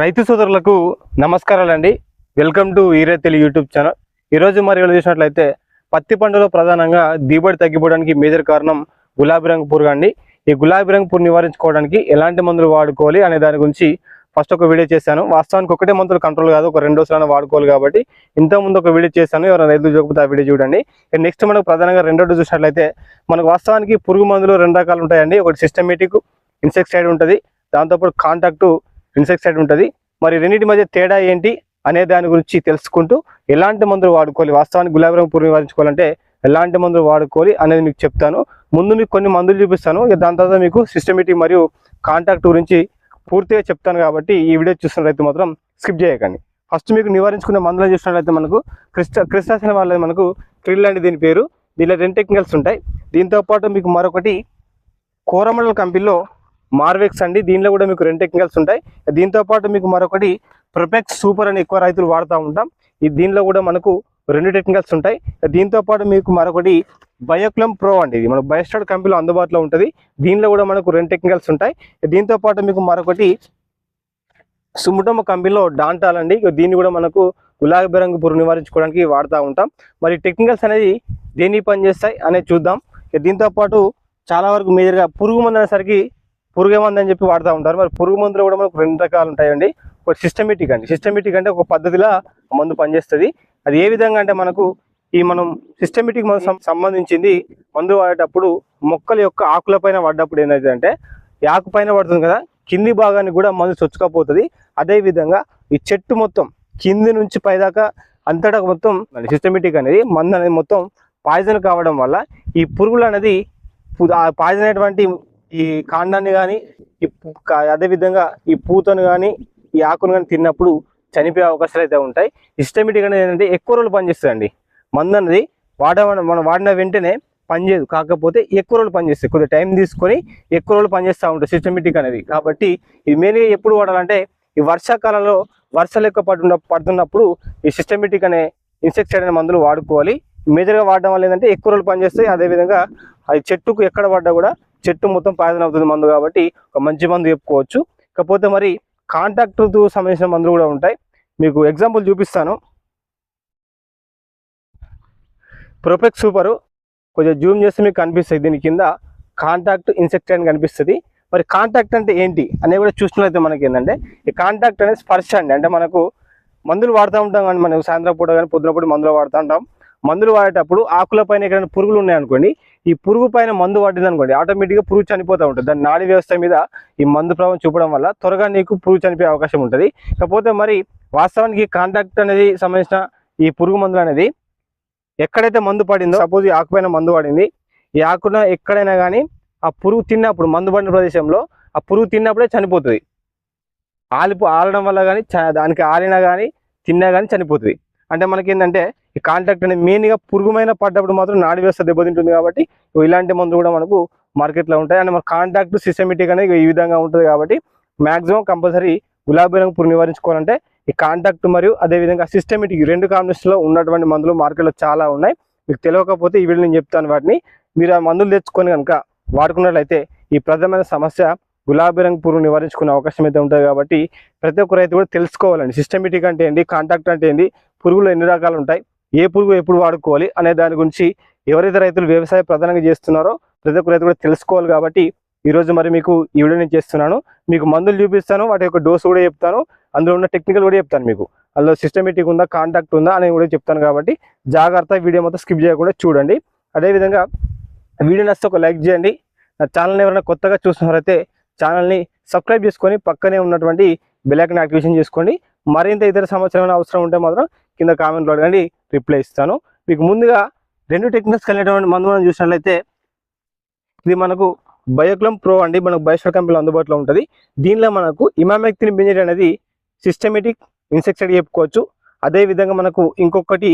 రైతు సోదరులకు నమస్కారాలండి. వెల్కమ్ టు ఈరే తెలుగు యూట్యూబ్ ఛానల్ ఈరోజు మరి వీళ్ళు చూసినట్లయితే పత్తి పంటలో ప్రధానంగా దిగుబడి తగ్గిపోవడానికి మేజర్ కారణం గులాబీ రంగు పురుగు అండి. ఈ గులాబీ రంగు పురుగు నివారించుకోవడానికి ఎలాంటి మందులు వాడుకోవాలి అనే దాని గురించి ఫస్ట్ ఒక వీడియో చేశాను. వాస్తవానికి ఒకటే మందులు కంట్రోల్ కాదు ఒక రెండు రోజులైనా వాడుకోవాలి కాబట్టి ఇంతకుముందు ముందు ఒక వీడియో చేశాను. ఎవరైనా రైతులు చూడకపోతే ఆ వీడియో చూడండి. నెక్స్ట్ మనకు ప్రధానంగా రెండో చూసినట్లయితే మనకు వాస్తవానికి పురుగు మందులు రెండు రకాలు ఉంటాయండి. ఒకటి సిస్టమేటిక్ ఇన్సెక్సైడ్ ఉంటుంది. దాంతోపాటు కాంటాక్టు ఇన్సెక్సైడ్ ఉంటుంది. మరి రెండింటి మధ్య తేడా ఏంటి అనే దాని గురించి తెలుసుకుంటూ ఎలాంటి మందులు వాడుకోవాలి? వాస్తవానికి గులాబీ రంగు పురుగు నివారించుకోవాలంటే ఎలాంటి మందులు వాడుకోవాలి అనేది మీకు చెప్తాను. ముందు మీకు కొన్ని మందులు చూపిస్తాను. దాని తర్వాత మీకు సిస్టమేటిక్ మరియు కాంటాక్ట్ గురించి పూర్తిగా చెప్తాను కాబట్టి ఈ వీడియో చూస్తున్న మాత్రం స్కిప్ చేయకండి. ఫస్ట్ మీకు నివారించుకునే మందులు చూసినట్లయితే మనకు క్రిస్ట క్రిస్టాసిన వాళ్ళ మనకు ట్రిల్ అండి దీని పేరు. దీనిలో రెండు టెక్నికల్స్ ఉంటాయి. దీంతో పాటు మీకు మరొకటి కోరమండల కంపెనీలో మార్వెక్స్ అండి. దీనిలో కూడా మీకు రెండు టెక్నికల్స్ ఉంటాయి. దీంతో పాటు మీకు మరొకటి ప్రొపెక్స్ సూపర్ అని ఎక్కువ రైతులు వాడుతూ ఉంటాం. ఈ దీనిలో కూడా మనకు రెండు టెక్నికల్స్ ఉంటాయి. దీంతో పాటు మీకు మరొకటి బయోక్లమ్ ప్రో అండి. ఇది మన బయోస్టార్ కంపెనీలో అందుబాటులో ఉంటుంది. దీనిలో కూడా మనకు రెండు టెక్నికల్స్ ఉంటాయి. దీంతో పాటు మీకు మరొకటి సుముటమ్మ కంపెనీలో డాంటాల్ అండి. దీన్ని కూడా మనకు గులాబీ రంగు పురుగు నివారించుకోవడానికి వాడుతూ ఉంటాం. మరి టెక్నికల్స్ అనేది దేని పని చేస్తాయి అనేది చూద్దాం. దీంతో పాటు చాలా వరకు మేజర్గా పురుగు మందు అనేసరికి పురుగు మందు అని చెప్పి వాడుతూ ఉంటారు. మరి పురుగు మందులు కూడా మనకు రెండు రకాలు ఉంటాయండి. ఒక సిస్టమేటిక్ అండి. సిస్టమేటిక్ అంటే ఒక పద్ధతిలో మందు పనిచేస్తుంది. అది ఏ విధంగా అంటే మనకు ఈ మనం సిస్టమేటిక్ మందు సంబంధించింది మందు వాడేటప్పుడు మొక్కల యొక్క ఆకుల పైన పడ్డప్పుడు ఏమైంది అంటే ఈ ఆకు పైన పడుతుంది కదా కింది భాగానికి కూడా మందు చొచ్చుకపోతుంది. అదేవిధంగా ఈ చెట్టు మొత్తం కింది నుంచి పైదాకా అంతటా మొత్తం సిస్టమేటిక్ అనేది మందు అనేది మొత్తం పాయిజన్ కావడం వల్ల ఈ పురుగులు అనేది పాయిజన్ అనేటువంటి ఈ కాండాన్ని కానీ ఈ కా- అదే విధంగా ఈ పూతను కానీ ఈ ఆకును కానీ తిన్నప్పుడు చనిపోయే అవకాశాలు అయితే ఉంటాయి. సిస్టమేటిక్ అనేది ఏంటంటే ఎక్కువ రోజులు పనిచేస్తుందండి. మందు అనేది వాడ మనం వాడిన వెంటనే పనిచేయదు. కాకపోతే ఎక్కువ రోజులు పనిచేస్తాయి కొద్దిగా టైం తీసుకొని ఎక్కువ రోజులు పనిచేస్తూ ఉంటాయి సిస్టమేటిక్ అనేది. కాబట్టి ఇది మెయిన్గా ఎప్పుడు వాడాలంటే ఈ వర్షాకాలంలో వర్షాలు ఎక్కువ పడుతున్న పడుతున్నప్పుడు ఈ సిస్టమేటిక్ అనే ఇన్సెక్సైడ్ అనే మందులు వాడుకోవాలి. మేజర్గా వాడడం వల్ల ఏంటంటే ఎక్కువ రోజులు పనిచేస్తాయి. అదేవిధంగా అది చెట్టుకు ఎక్కడ పడ్డా కూడా చెట్టు మొత్తం పాయిజన్ అవుతుంది మందు కాబట్టి ఒక మంచి మందు చెప్పుకోవచ్చు. కాకపోతే మరి కాంటాక్ట్ సంబంధించిన మందులు కూడా ఉంటాయి. మీకు ఎగ్జాంపుల్ చూపిస్తాను. ప్రొపెక్స్ సూపరు కొంచెం జూమ్ చేస్తే మీకు కనిపిస్తుంది. దీని కింద కాంటాక్ట్ ఇన్సెక్ట్ అని కనిపిస్తుంది. మరి కాంటాక్ట్ అంటే ఏంటి? అనేది కూడా చూసినట్లయితే మనకి ఏంటంటే ఈ కాంటాక్ట్ అనేది స్పర్శ అండి. అంటే మనకు మందులు వాడుతూ ఉంటాం కానీ మనం సాయంత్రం పూట కానీ పొద్దున పూట మందులు వాడుతూ ఉంటాం. మందులు వాడేటప్పుడు ఆకుల పైన ఎక్కడైనా పురుగులు ఉన్నాయనుకోండి ఈ పురుగు పైన మందు పడింది అనుకోండి ఆటోమేటిక్గా పురుగు చనిపోతూ ఉంటుంది. దాని నాడీ వ్యవస్థ మీద ఈ మందు ప్రభావం చూపడం వల్ల త్వరగా నీకు పురుగు చనిపోయే అవకాశం ఉంటుంది. కాకపోతే మరి వాస్తవానికి కాంటాక్ట్ అనేది సంబంధించిన ఈ పురుగు మందులు అనేది ఎక్కడైతే మందు పడిందో సపోజ్ ఈ ఆకుపైన మందు పడింది ఈ ఆకున ఎక్కడైనా కానీ ఆ పురుగు తిన్నప్పుడు మందు పడిన ప్రదేశంలో ఆ పురుగు తిన్నప్పుడే చనిపోతుంది. ఆలిపు ఆలడం వల్ల కానీ దానికి ఆలినా కానీ తిన్నా కానీ చనిపోతుంది. అంటే మనకి ఏంటంటే ఈ కాంటాక్ట్ అనేది మెయిన్గా పురుగుమైన పడ్డప్పుడు మాత్రం నాడి వ్యవస్థ దెబ్బతింటుంది కాబట్టి ఇలాంటి మందులు కూడా మనకు మార్కెట్లో ఉంటాయి. అండ్ మన కాంటాక్ట్ సిస్టమేటిక్ అనేది ఈ విధంగా ఉంటుంది కాబట్టి మ్యాక్సిమం కంపల్సరీ గులాబీ రంగు పురుగు నివారించుకోవాలంటే ఈ కాంటాక్ట్ మరియు అదేవిధంగా సిస్టమేటిక్ రెండు కాంబినేషన్లో ఉన్నటువంటి మందులు మార్కెట్లో చాలా ఉన్నాయి. మీకు తెలియకపోతే ఈ వీడియో నేను చెప్తాను వాటిని. మీరు ఆ మందులు తెచ్చుకొని కనుక వాడుకున్నట్లయితే ఈ ప్రధానమైన సమస్య గులాబీ రంగు పురుగు నివారించుకునే అవకాశం అయితే ఉంటుంది కాబట్టి ప్రతి ఒక్క రైతు కూడా తెలుసుకోవాలండి. సిస్టమేటిక్ అంటే ఏంటి? కాంటాక్ట్ అంటే ఏంటి? పురుగులు ఎన్ని రకాలు ఉంటాయి? ఏ పురుగు ఎప్పుడు వాడుకోవాలి అనే దాని గురించి ఎవరైతే రైతులు వ్యవసాయ ప్రధానంగా చేస్తున్నారో ప్రతి ఒక్క రైతు కూడా తెలుసుకోవాలి కాబట్టి ఈరోజు మరి మీకు ఈ వీడియో నేను చేస్తున్నాను. మీకు మందులు చూపిస్తాను వాటి యొక్క డోసు కూడా చెప్తాను. అందులో ఉన్న టెక్నికల్ కూడా చెప్తాను మీకు. అందులో సిస్టమేటిక్ ఉందా కాంటాక్ట్ ఉందా అని కూడా చెప్తాను కాబట్టి జాగ్రత్త వీడియో మొత్తం స్కిప్ చేయకుండా చూడండి. అదేవిధంగా వీడియో నచ్చితే ఒక లైక్ చేయండి. నా ఛానల్ని ఎవరైనా కొత్తగా చూస్తున్నారైతే ఛానల్ని సబ్స్క్రైబ్ చేసుకొని పక్కనే ఉన్నటువంటి బెల్లైకన్ యాక్టివేషన్ చేసుకోండి. మరింత ఇతర సమాచారం అవసరం ఉంటే మాత్రం కింద కామెంట్లో అడగండి. రిప్లై ఇస్తాను. మీకు ముందుగా రెండు టెక్నిక్స్ కలిగినటువంటి మందు మనం చూసినట్లయితే ఇది మనకు బయోక్లమ్ ప్రో అండి. మనకు బయోస్టార్ కంపెనీలో అందుబాటులో ఉంటుంది. దీనిలో మనకు ఇమామెక్తిన్ బింజెట్ అనేది సిస్టమేటిక్ ఇన్సెక్సైడ్ చెప్పుకోవచ్చు. అదే విధంగా మనకు ఇంకొకటి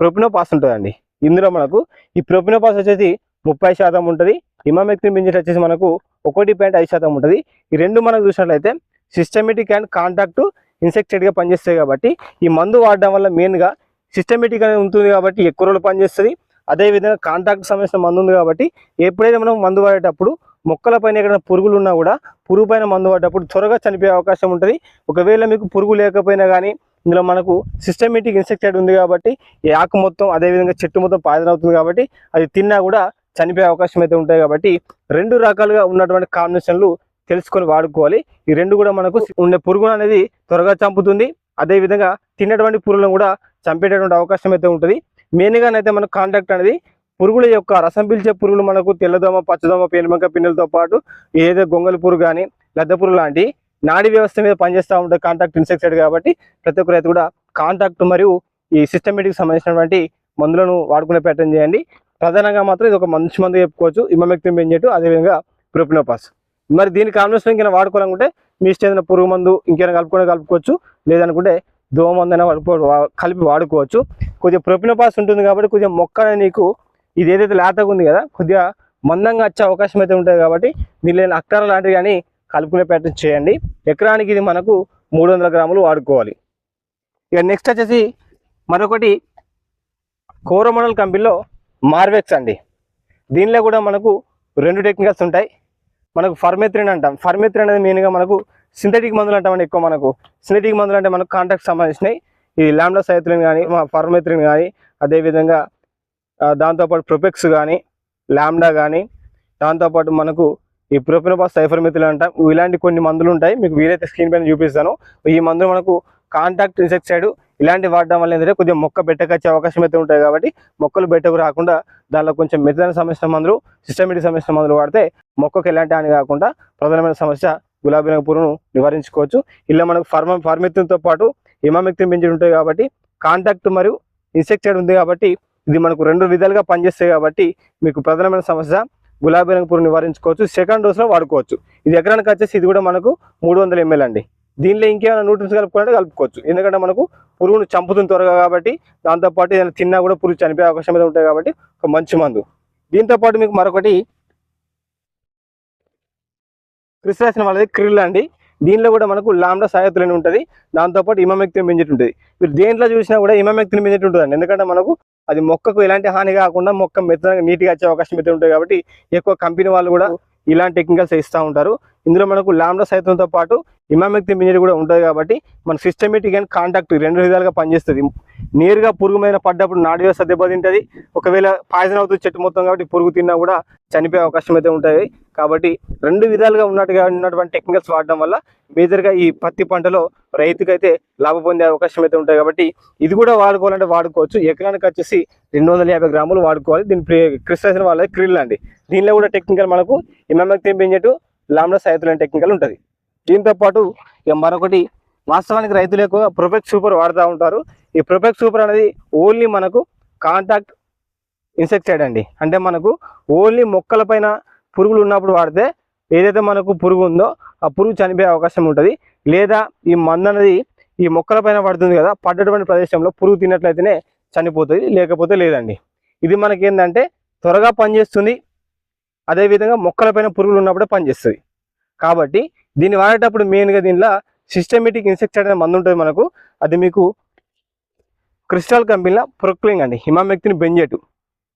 ప్రొపినోపాస్ ఉంటుందండి. ఇందులో మనకు ఈ ప్రొపినోపాస్ వచ్చేసి ముప్పై శాతం ఉంటుంది. ఇమామెక్తిన్ బింజెట్ వచ్చేసి మనకు ఒకటి పాయింట్ ఐదు శాతం ఉంటుంది. ఈ రెండు మనకు చూసినట్లయితే సిస్టమేటిక్ అండ్ కాంటాక్ట్ ఇన్సెక్టెడ్గా పనిచేస్తాయి కాబట్టి ఈ మందు వాడడం వల్ల మెయిన్గా సిస్టమేటిక్ అనేది ఉంటుంది కాబట్టి ఎక్కువ రోజులు పనిచేస్తుంది. అదేవిధంగా కాంటాక్ట్ సంబంధించిన మందు ఉంది కాబట్టి ఎప్పుడైతే మనం మందు వాడేటప్పుడు మొక్కల పైన ఎక్కడైనా పురుగులు ఉన్నా కూడా పురుగు పైన మందు వాడేటప్పుడు త్వరగా చనిపోయే అవకాశం ఉంటుంది. ఒకవేళ మీకు పురుగు లేకపోయినా కానీ ఇందులో మనకు సిస్టమేటిక్ ఇన్సెక్టైడ్ ఉంది కాబట్టి ఈ ఆకు మొత్తం అదేవిధంగా చెట్టు మొత్తం పాదన అవుతుంది కాబట్టి అది తిన్నా కూడా చనిపోయే అవకాశం అయితే ఉంటాయి కాబట్టి రెండు రకాలుగా ఉన్నటువంటి కాంబినేషన్లు తెలుసుకొని వాడుకోవాలి. ఈ రెండు కూడా మనకు ఉండే పురుగును అనేది త్వరగా చంపుతుంది. అదేవిధంగా తిన్నటువంటి పురుగులను కూడా చంపేటటువంటి అవకాశం అయితే ఉంటుంది. మెయిన్గానైతే మనకు కాంటాక్ట్ అనేది పురుగుల యొక్క రసం పీల్చే పురుగులు మనకు తెల్లదోమ పచ్చదోమ పేనుబంక పిన్నెలతో పాటు ఏదో గొంగలి పురుగు కానీ లద్దె పురుగు లాంటి నాడీ వ్యవస్థ మీద పనిచేస్తూ ఉంటాయి కాంటాక్ట్ ఇన్సెక్టైడ్ కాబట్టి ప్రతి ఒక్క రైతు కూడా కాంటాక్ట్ మరియు ఈ సిస్టమేటిక్ సంబంధించినటువంటి మందులను వాడుకునే ప్రయత్నం చేయండి. ప్రధానంగా మాత్రం ఇది ఒక మంచి మందు చెప్పుకోవచ్చు. ఇమమెక్తిన్ బెంజెట్ అదేవిధంగా ప్రొపినోపాస్ మరి దీని కాంబినేషన్ ఇంకేమైనా వాడుకోవాలనుకుంటే మీ ఇష్టం ఏదైనా పురుగు మందు ఇంకేమైనా కలుపుకొని కలుపుకోవచ్చు. లేదనుకుంటే దోమ మందు అయినా కలుపు వా- కలిపి వాడుకోవచ్చు. కొద్దిగా ప్రొపినోపాస్ ఉంటుంది కాబట్టి కొద్దిగా మొక్క అనేది నీకు ఇది ఏదైతే లేతగా ఉంది కదా కొద్దిగా మందంగా వచ్చే అవకాశం అయితే ఉంటుంది కాబట్టి దీనిలో అక్కర లాంటివి కానీ కలుపుకునే ప్రయత్నం చేయండి. ఎకరానికి ఇది మనకు మూడు వందల గ్రాములు వాడుకోవాలి. ఇక నెక్స్ట్ వచ్చేసి మరొకటి కోరమండల్ కంపెనీలో మార్వెక్స్ అండి. దీనిలో కూడా మనకు రెండు టెక్నికల్స్ ఉంటాయి. మనకు ఫర్మేత్రిన్ అంటాం. ఫర్మెత్రిన్ అనేది మెయిన్గా మనకు సింథటిక్ మందులు అంటామండి ఎక్కువ మనకు. సింథటిక్ మందులు అంటే మనకు కాంటాక్ట్ సంబంధించినవి. ఈ ల్యాండా సైత్రిన్ కానీ ఫర్మెత్రిన్ కానీ అదేవిధంగా దాంతోపాటు ప్రొపెక్స్ కానీ ల్యాండా కానీ దాంతోపాటు మనకు ఈ ప్రొపినోపాస్ సైఫర్మిథిల్ అంటాం. ఇలాంటి కొన్ని మందులు ఉంటాయి. మీకు వీలైతే స్క్రీన్ పైన చూపిస్తాను. ఈ మందులు మనకు కాంటాక్ట్ ఇన్సెక్సైడ్ ఇలాంటి వాడడం వల్ల ఏంటంటే కొద్దిగా మొక్క బెట్టకొచ్చే అవకాశం అయితే ఉంటాయి కాబట్టి మొక్కలు బెట్టకు రాకుండా దానిలో కొంచెం మిథన సమస్య మందులు సిస్టమేటిక్ సమస్య మందులు వాడితే మొక్కకు ఎలాంటి హాని కాకుండా ప్రధానమైన సమస్య గులాబీ రంగు పురుగును నివారించుకోవచ్చు. ఇలా మనకు ఫర్మ ఫార్మెత్తిన్తో పాటు హిమామిక్తిని పెంచి ఉంటాయి కాబట్టి కాంటాక్ట్ మరియు ఇన్సెక్టైడ్ ఉంది కాబట్టి ఇది మనకు రెండు విధాలుగా పనిచేస్తాయి కాబట్టి మీకు ప్రధానమైన సమస్య గులాబీ రంగు పురుగు నివారించుకోవచ్చు. సెకండ్ డోస్లో వాడుకోవచ్చు. ఇది ఎకరానికి వచ్చేసి ఇది కూడా మనకు మూడు వందల ఎంఎల్ అండి. దీనిలో ఇంకేమైనా న్యూట్రిన్స్ కలుపుకోవాలంటే కలుపుకోవచ్చు. ఎందుకంటే మనకు పురుగును చంపుతుంది త్వరగా కాబట్టి దాంతోపాటు ఏదైనా తిన్నా కూడా పురుగు చనిపోయే అవకాశం అయితే ఉంటాయి కాబట్టి ఒక మంచి మందు. దీంతో పాటు మీకు మరొకటి క్రిస్రాసిన వాళ్ళది క్రిల్ అండి. దీనిలో కూడా మనకు లాండా సాయత్తులని ఉంటుంది. దాంతోపాటు ఇమమెక్తిని బెంజెట్ ఉంటుంది మీరు దేంట్లో చూసినా కూడా ఇమమెక్తిని బెంజెట్ ఉంటుందండి ఎందుకంటే మనకు అది మొక్కకు ఎలాంటి హాని కాకుండా మొక్క మెత్తగా నీట్గా వచ్చే అవకాశం అయితే ఉంటుంది కాబట్టి ఎక్కువ కంపెనీ వాళ్ళు కూడా ఇలాంటి టెక్నికల్స్ ఇస్తూ ఉంటారు. ఇందులో మనకు లాండా సైతంతో పాటు ఇమామిక్ బెంజెట్ కూడా ఉంటుంది కాబట్టి మన సిస్టమేటిక్ అండ్ కాంటాక్ట్ రెండు విధాలుగా పనిచేస్తుంది. నేరుగా పురుగు మీద పడ్డప్పుడు నాడి వ్యవస్థ దెబ్బతింటుంది. ఒకవేళ పాయిజన్ అవుతుంది చెట్టు మొత్తం కాబట్టి పురుగు తిన్నా కూడా చనిపోయే అవకాశం అయితే ఉంటుంది. కాబట్టి రెండు విధాలుగా ఉన్నట్టుగా ఉన్నటువంటి టెక్నికల్స్ వాడడం వల్ల మేజర్గా ఈ పత్తి పంటలో రైతుకైతే లాభం పొందే అవకాశం అయితే ఉంటుంది. కాబట్టి ఇది కూడా వాడుకోవాలంటే వాడుకోవచ్చు. ఎకరానికి వచ్చేసి రెండు వందల యాభై గ్రాములు వాడుకోవాలి. దీని క్రిస్టైజన్ వాళ్ళ క్రిల్ అండి. దీనిలో కూడా టెక్నికల్ మనకు ఇమామెక్ తెంపించేటు లాంబ్డా సైతులు టెక్నికల్ ఉంటుంది. దీంతో పాటు ఇక మరొకటి వాస్తవానికి రైతులు ఎక్కువ ప్రొఫెక్ట్ సూపర్ వాడుతూ ఉంటారు. ఈ ప్రొఫెక్ట్ సూపర్ అనేది ఓన్లీ మనకు కాంటాక్ట్ ఇన్సెక్టైడ్ అండి. అంటే మనకు ఓన్లీ మొక్కలపైన పురుగులు ఉన్నప్పుడు వాడితే ఏదైతే మనకు పురుగు ఉందో ఆ పురుగు చనిపోయే అవకాశం ఉంటుంది. లేదా ఈ మందు అనేది ఈ మొక్కల పైన పడుతుంది కదా పడ్డటువంటి ప్రదేశంలో పురుగు తిన్నట్లయితేనే చనిపోతుంది లేకపోతే లేదండి. ఇది మనకి ఏంటంటే త్వరగా పనిచేస్తుంది అదేవిధంగా మొక్కలపైన పురుగులు ఉన్నప్పుడే పనిచేస్తుంది. కాబట్టి దీన్ని వాడేటప్పుడు మెయిన్గా దీనిలో సిస్టమేటిక్ ఇన్సెక్టైడ్ అనే మందు ఉంటుంది మనకు. అది మీకు క్రిస్టల్ కంపెనీలో ప్రొక్లింగ్ అండి. హిమామెక్తిని బెంజెట్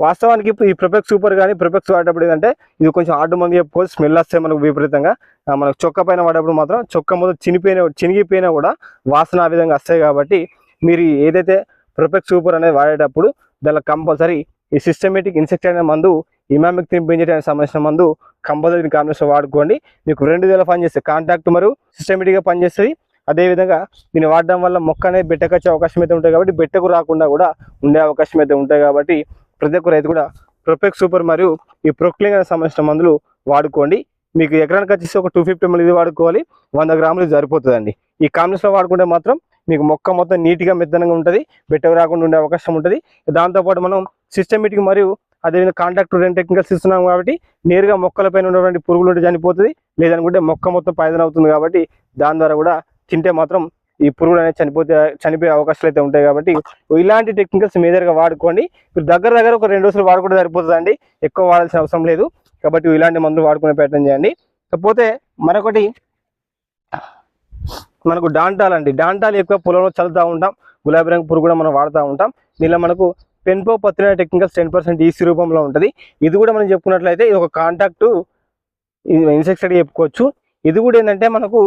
వాస్తవానికి ఇప్పుడు ఈ ప్రొపెక్స్ సూపర్ కానీ ప్రొపెక్స్ వాడేటప్పుడు ఏంటంటే ఇది కొంచెం ఆర్డు మంది చెప్పుకోవచ్చు స్మెల్ వస్తే మనకు విపరీతంగా. మనకు చొక్క పైన వాడేటప్పుడు మాత్రం చొక్క మొదలు చినిపోయిన చినిగిపోయినా కూడా వాసన ఆ విధంగా వస్తాయి కాబట్టి మీరు ఏదైతే ప్రొపెక్స్ సూపర్ అనేది వాడేటప్పుడు దానిలో కంపల్సరీ ఈ సిస్టమేటిక్ ఇన్సెక్ట్ అనే మందు ఇమామిక్తిన్ బెంజెట్ అనే సంబంధించిన మందు కంపల్సరీ కాంబినేషన్ వాడుకోండి. మీకు రెండు వేల పనిచేస్తే కాంటాక్ట్ మరియు సిస్టమేటిక్గా పనిచేస్తుంది. అదేవిధంగా దీన్ని వాడడం వల్ల మొక్క అనేది బిట్టకొచ్చే అవకాశం అయితే ఉంటుంది కాబట్టి బెట్టకు రాకుండా కూడా ఉండే అవకాశం అయితే ఉంటాయి కాబట్టి ప్రతి ఒక్క రైతు కూడా ప్రొపెక్ సూపర్ మరియు ఈ ప్రొక్లింగ్ అనే సంబంధించిన మందులు వాడుకోండి. మీకు ఎకరానికి వచ్చేసి ఒక టూ ఫిఫ్టీ ఎంఎల్ ఇది వాడుకోవాలి. వంద గ్రాములు సరిపోతుందండి. ఈ కాంబినేషన్లో వాడుకుంటే మాత్రం మీకు మొక్క మొత్తం నీట్గా మెత్తనంగా ఉంటుంది. బెట్టకు రాకుండా ఉండే అవకాశం ఉంటుంది. దాంతోపాటు మనం సిస్టమేటిక్ మరియు అదేవిధంగా కాంటాక్ట్ రెండు టెక్నికల్స్ ఇస్తున్నాం కాబట్టి నేరుగా మొక్కలపైన ఉన్నటువంటి పురుగులు ఉంటే చనిపోతుంది లేదనుకుంటే మొక్క మొత్తం పైదన అవుతుంది కాబట్టి దాని ద్వారా కూడా తింటే మాత్రం ఈ పురుగులు అనేది చనిపోతే చనిపోయే అవకాశాలు అయితే ఉంటాయి కాబట్టి ఇలాంటి టెక్నికల్స్ మేజర్గా వాడుకోండి. మీరు దగ్గర దగ్గర ఒక రెండు రోజులు వాడుకుంటే సరిపోతుందండి. ఎక్కువ వాడాల్సిన అవసరం లేదు. కాబట్టి ఇలాంటి మందులు వాడుకునే ప్రయత్నం చేయండి. కాకపోతే మరొకటి మనకు డాంటాలండి. డాంటాలు ఎక్కువ పొలంలో చల్లుతూ ఉంటాం. గులాబీ రంగు పురుగు కూడా మనం వాడుతూ ఉంటాం. దీనిలో మనకు పెన్పో పత్రినా టెక్నికల్స్ టెన్ పర్సెంట్ ఈసీ రూపంలో ఉంటుంది. ఇది కూడా మనం చెప్పుకున్నట్లయితే ఇది ఒక కాంటాక్ట్ ఇది ఇన్సెక్టిసైడ్ చెప్పుకోవచ్చు. ఇది కూడా ఏంటంటే మనకు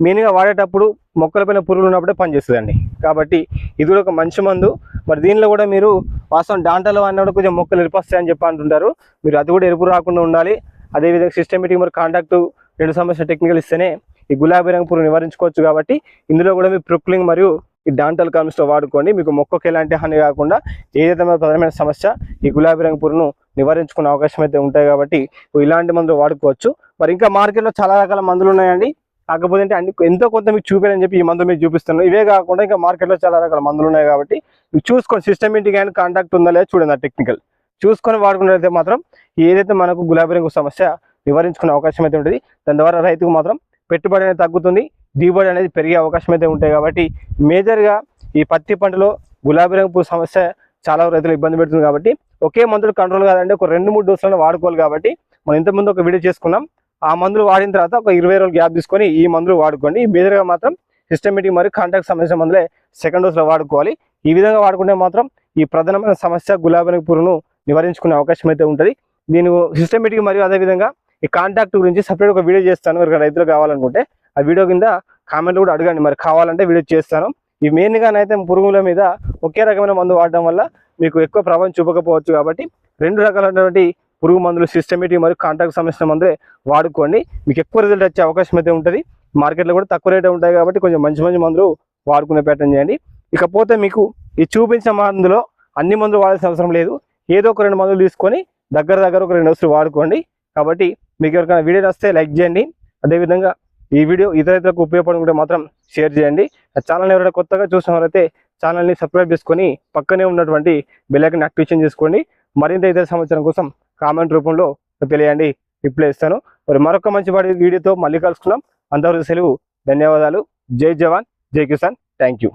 మెయిన్గా వాడేటప్పుడు మొక్కలపైన పురుగులు ఉన్నప్పుడే పనిచేస్తుందండి. కాబట్టి ఇది కూడా ఒక మంచి మందు. మరి దీనిలో కూడా మీరు వాస్తవం డాంటాలో అన్నప్పుడు కొంచెం మొక్కలు ఎరిపొస్తాయని చెప్పి అంటుంటారు. మీరు అది కూడా ఎరుపు రాకుండా ఉండాలి. అదేవిధంగా సిస్టమేటిక్ మరి కాంటాక్ట్ రెండు సంవత్సరాల టెక్నికల్ ఇస్తేనే ఈ గులాబీ రంగు పురుగు నివారించుకోవచ్చు కాబట్టి ఇందులో కూడా మీరు ప్రొక్లింగ్ మరియు ఈ డాంటల్ కామ్స్తో వాడుకోండి. మీకు మొక్కకు ఎలాంటి హాని కాకుండా ఏదైతే ప్రధానమైన సమస్య ఈ గులాబీ రంగు పురుగును నివారించుకునే అవకాశం అయితే ఉంటాయి కాబట్టి ఇలాంటి మందులు వాడుకోవచ్చు. మరి ఇంకా మార్కెట్లో చాలా రకాల మందులు ఉన్నాయండి. కాకపోతే అంటే అన్ని ఎంతో కొంత మీకు చూపారని చెప్పి ఈ మందు మీకు చూపిస్తున్నాను. ఇవే కాకుండా ఇంకా మార్కెట్లో చాలా రకాల మందులు ఉన్నాయి కాబట్టి ఇవి చూసుకొని సిస్టమేటిక్ అండ్ కాంటాక్ట్ ఉందా లేదా చూడండి ఆ టెక్నికల్. చూసుకొని వాడుకున్నట్లయితే మాత్రం ఏదైతే మనకు గులాబీ రంగు సమస్య నివారించుకునే అవకాశం అయితే ఉంటుంది. దాని ద్వారా రైతుకు మాత్రం పెట్టుబడి అనేది తగ్గుతుంది. దిగుబడి అనేది పెరిగే అవకాశం అయితే ఉంటాయి కాబట్టి మేజర్గా ఈ పత్తి పంటలో గులాబీ రంగు పురుగు సమస్య చాలా రైతులు ఇబ్బంది పెడుతుంది కాబట్టి ఒకే మందులు కంట్రోల్ కాదండి ఒక రెండు మూడు డోసులను వాడుకోవాలి కాబట్టి మనం ఇంతకుముందు ఒక వీడియో చేసుకున్నాం. ఆ మందులు వాడిన తర్వాత ఒక ఇరవై రోజులు గ్యాప్ తీసుకొని ఈ మందులు వాడుకోండి. మేజర్గా మాత్రం సిస్టమేటిక్ మరియు కాంటాక్ట్ సమస్య మందులే సెకండ్ డోస్లో వాడుకోవాలి. ఈ విధంగా వాడుకుంటే మాత్రం ఈ ప్రధానమైన సమస్య గులాబీ రంగు పురుగును నివారించుకునే అవకాశం అయితే ఉంటుంది. దీని సిస్టమేటిక్ మరియు అదేవిధంగా ఈ కాంటాక్ట్ గురించి సపరేట్ ఒక వీడియో చేస్తాను. రైతులు కావాలనుకుంటే ఆ వీడియో కింద కామెంట్లు కూడా అడగండి. మరి కావాలంటే వీడియో చేస్తాను. ఈ మెయిన్గానైతే పురుగుల మీద ఒకే రకమైన మందు వాడడం వల్ల మీకు ఎక్కువ ప్రభావం చూపకపోవచ్చు కాబట్టి రెండు రకాలైనటువంటి పురుగు మందులు సిస్టమేటిక్ మరియు కాంట్రాక్ట్ సంబంధించిన మందులే వాడుకోండి. మీకు ఎక్కువ రిజల్ట్ వచ్చే అవకాశం అయితే ఉంటుంది. మార్కెట్లో కూడా తక్కువ రేటే ఉంటాయి కాబట్టి కొంచెం మంచి మంచి మందులు వాడుకునే ప్రయత్నం చేయండి. ఇకపోతే మీకు ఈ చూపించిన మందులో అన్ని మందులు వాడాల్సిన అవసరం లేదు. ఏదో ఒక రెండు మందులు తీసుకొని దగ్గర దగ్గర ఒక రెండు వస్తువులు వాడుకోండి. కాబట్టి మీకు ఎవరికైనా వీడియో వస్తే లైక్ చేయండి. అదేవిధంగా ఈ వీడియో ఇతర ఇతరులకు ఉపయోగపడుకుంటే మాత్రం షేర్ చేయండి. ఆ ఛానల్ ఎవరైనా కొత్తగా చూసినవారైతే ఛానల్ని సబ్స్క్రైబ్ చేసుకొని పక్కనే ఉన్నటువంటి బెల్లైకన్ యాక్టివేషన్ చేసుకోండి. మరింత ఇతర సమాచారం కోసం కామెంట్ రూపంలో తెలియండి. రిప్లై ఇస్తాను. మరి మరొక మంచి వాడి వీడియోతో మళ్ళీ కలుసుకున్నాం అందరికీ సెలవు. ధన్యవాదాలు. జై జవాన్. జై కిసాన్. Thank you